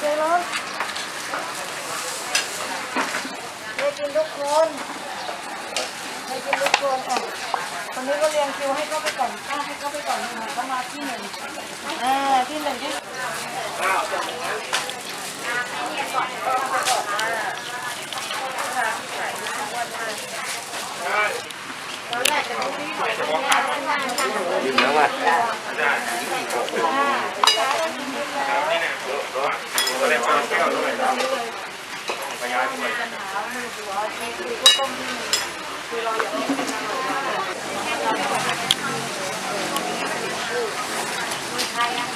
ใจร้อนได้กินทุกคนได้กินทุกคนอะคนนี้ก็เรียงคิวให้เข้าไปก่อนข้าให้เข้าไปก่อนหนึ่งเข้ามาที่หนึ่งอ่าที่หนึ่งที่ ใครอะ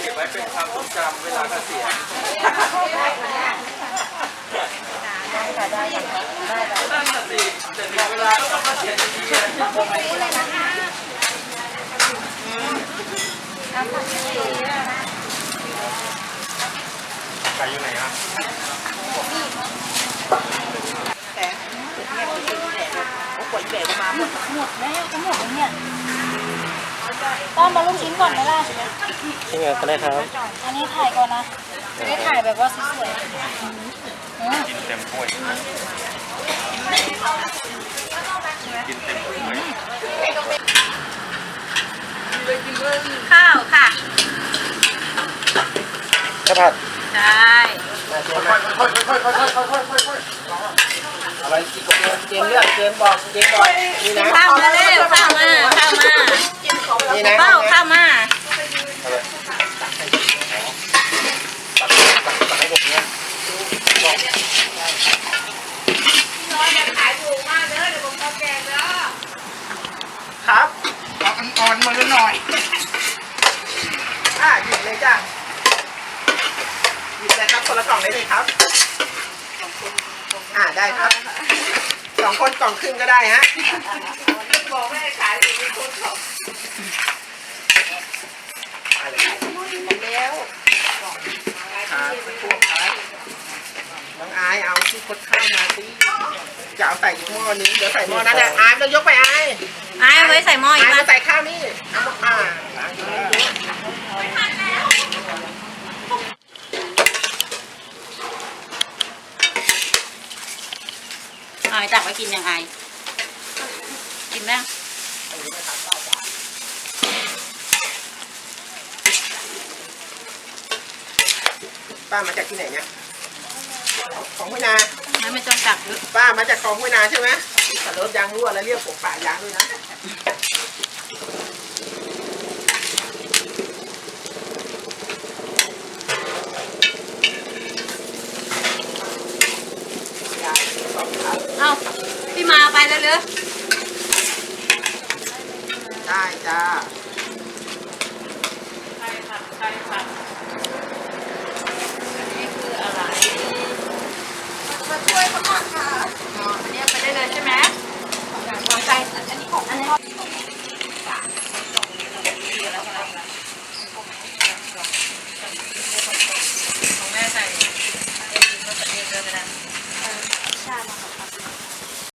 เก็บไว้เป็นความทรง จำเวลาเกษียณได้ค่ะได้ค่ะได้ค่ะนั่นน่ะสิแต่ถึงเวลาก็ต้องเกษียณทีๆไก่อยู่ไหนอะหมดแล้วทั้งหมดเนี่ย ต้อมมาลูกชิ้นก่อนไหมล่ะชิ้นงานก็ได้ครับอันนี้ถ่ายก่อนนะจะได้ถ่ายแบบว่าสวยๆอืมกินเต็มถ้วยกินเต็มถ้วยข้าวค่ะข้าวผัดใช่อะไรกี่คน เกมเลือกเกมบอกเกมบอกนี่นะข้าวมาเร็วข้าวมาข้าวมานี่นะข้าวข้าวมาตักให้ผมเนี่ยครับเอาอ่อนๆมือหน่อยอ่าหยิบเลยจ้ะหยิบเลยครับคนละกล่องได้เลยครับอ่าได้ครับส องคนกล่องครึ่งก็ได้ฮะ บอกไม่ให้ขายอยู่ในคนเขาอะไรครับแล้วครับพวกครับน้องอายเอาที่คดข้าวมาสิจะเอาใส่หม้อนี้เดี๋ยวใส่หม้อนั้นแหละอายไม่ต้องยกไปอายไอ้ไว้ใส่หม้ออีอากยมามาใส่ข้าวนี่เอามาอ่าล้างมือ ไอ้ตักไว้กินยังไง กินไหมป้ามาจากที่ไหนเนี่ย ของห้วยนางั้นไม่ต้องตักเยอะป้ามาจากคลองห้วยนาใช่ไหมขับรถยางรั่วแล้วเรียกผมป่ายางด้วยนะ ไปเร็วๆได้จ้าใช่ค่ะใช่ค่ะอันนี้คืออะไรมาช่วยเขาก่อนค่ะอ๋ออันนี้ไปได้เลยใช่ไหมของใจอันนี้ขออันนี้